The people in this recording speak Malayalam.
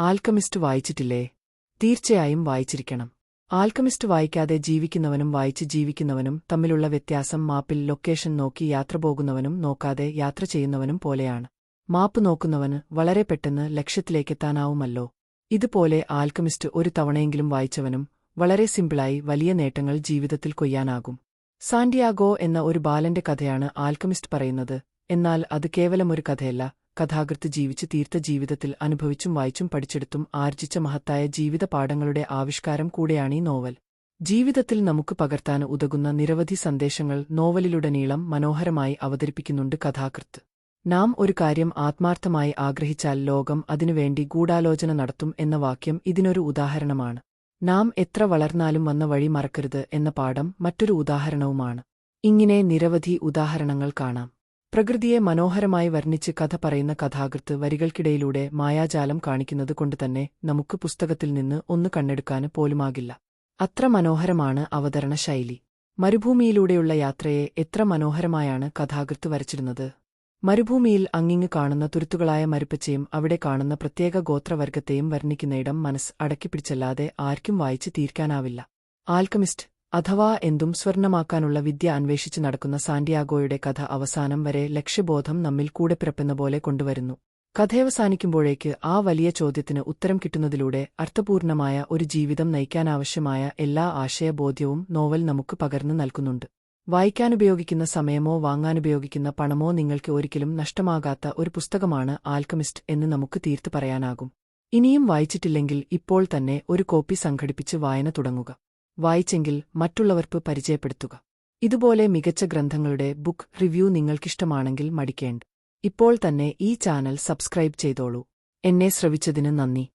ആൽക്കമിസ്റ്റ് വായിച്ചിട്ടില്ലേ? തീർച്ചയായും വായിച്ചിരിക്കണം. ആൽക്കമിസ്റ്റ് വായിക്കാതെ ജീവിക്കുന്നവനും വായിച്ച് ജീവിക്കുന്നവനും തമ്മിലുള്ള വ്യത്യാസം മാപ്പിൽ ലൊക്കേഷൻ നോക്കി യാത്ര പോകുന്നവനും നോക്കാതെ യാത്ര ചെയ്യുന്നവനും പോലെയാണ്. മാപ്പ് നോക്കുന്നവന് വളരെ പെട്ടെന്ന് ലക്ഷ്യത്തിലേക്കെത്താനാവുമല്ലോ. ഇതുപോലെ ആൽക്കമിസ്റ്റ് ഒരു തവണയെങ്കിലും വായിച്ചവനും വളരെ സിമ്പിളായി വലിയ നേട്ടങ്ങൾ ജീവിതത്തിൽ കൊയ്യാനാകും. സാന്റിയാഗോ എന്ന ഒരു ബാലന്റെ കഥയാണ് ആൽക്കമിസ്റ്റ് പറയുന്നത്. എന്നാൽ അത് കേവലമൊരു കഥയല്ല കഥാകൃത്ത് ജീവിച്ച് തീർത്ത ജീവിതത്തിൽ അനുഭവിച്ചും വായിച്ചും പഠിച്ചെടുത്തും ആർജിച്ച മഹത്തായ ജീവിത പാഠങ്ങളുടെ ആവിഷ്കാരം കൂടെയാണീ നോവൽ. ജീവിതത്തിൽ നമുക്ക് പകർത്താൻ ഉതകുന്ന നിരവധി സന്ദേശങ്ങൾ നോവലിലുടനീളം മനോഹരമായി അവതരിപ്പിക്കുന്നുണ്ട് കഥാകൃത്ത്. നാം ഒരു കാര്യം ആത്മാർത്ഥമായി ആഗ്രഹിച്ചാൽ ലോകം അതിനുവേണ്ടി ഗൂഢാലോചന നടത്തും എന്ന വാക്യം ഇതിനൊരു ഉദാഹരണമാണ്. നാം എത്ര വളർന്നാലും വന്ന വഴി മറക്കരുത് എന്ന പാഠം മറ്റൊരു ഉദാഹരണവുമാണ്. ഇങ്ങനെ നിരവധി ഉദാഹരണങ്ങൾ കാണാം. പ്രകൃതിയെ മനോഹരമായി വർണിച്ച് കഥ പറയുന്ന കഥാകൃത്ത് വരികൾക്കിടയിലൂടെ മായാജാലം കാണിക്കുന്നത് കൊണ്ടുതന്നെ നമുക്ക് പുസ്തകത്തിൽ നിന്ന് ഒന്ന് കണ്ണെടുക്കാന് പോലുമാകില്ല. അത്ര മനോഹരമാണ് അവതരണ ശൈലി മരുഭൂമിയിലൂടെയുള്ള യാത്രയെ എത്ര മനോഹരമായാണ് കഥാകൃത്ത് വരച്ചിരുന്നത് മരുഭൂമിയിൽ അങ്ങിങ്ങ് കാണുന്ന തുരുത്തുകളായ മരുപ്പച്ചയും അവിടെ കാണുന്ന പ്രത്യേക ഗോത്രവർഗത്തെയും വർണിക്കുന്നയിടം മനസ്സ് അടക്കിപ്പിടിച്ചല്ലാതെ ആർക്കും വായിച്ച് തീർക്കാനാവില്ല. ആൽക്കമിസ്റ്റ് അഥവാ എന്തും സ്വർണമാക്കാനുള്ള വിദ്യ അന്വേഷിച്ചു നടക്കുന്ന സാന്റിയാഗോയുടെ കഥ അവസാനം വരെ ലക്ഷ്യബോധം നമ്മിൽ കൂടെ പിറപ്പെന്ന പോലെ കൊണ്ടുവരുന്നു കഥയവസാനിക്കുമ്പോഴേക്ക് ആ വലിയ ചോദ്യത്തിന് ഉത്തരം കിട്ടുന്നതിലൂടെ അർത്ഥപൂർണമായ ഒരു ജീവിതം നയിക്കാനാവശ്യമായ എല്ലാ ആശയബോധ്യവും നോവൽ നമുക്ക് പകർന്നു നൽകുന്നുണ്ട്. വായിക്കാനുപയോഗിക്കുന്ന സമയമോ വാങ്ങാനുപയോഗിക്കുന്ന പണമോ നിങ്ങൾക്ക് ഒരിക്കലും നഷ്ടമാകാത്ത ഒരു പുസ്തകമാണ് ആൽക്കമിസ്റ്റ് എന്ന് നമുക്ക് തീർത്തു പറയാനാകും. ഇനിയും വായിച്ചിട്ടില്ലെങ്കിൽ ഇപ്പോൾ തന്നെ ഒരു കോപ്പി സംഘടിപ്പിച്ച് വായന തുടങ്ങുക. വായിച്ചെങ്കിൽ മറ്റുള്ളവർക്ക് പരിചയപ്പെടുത്തുക. ഇതുപോലെ മികച്ച ഗ്രന്ഥങ്ങളുടെ ബുക്ക് റിവ്യൂ നിങ്ങൾക്കിഷ്ടമാണെങ്കിൽ മടിക്കേണ്ട. ഇപ്പോൾ തന്നെ ഈ ചാനൽ സബ്സ്ക്രൈബ് ചെയ്തോളൂ. എന്നെ ശ്രവിച്ചതിന് നന്ദി.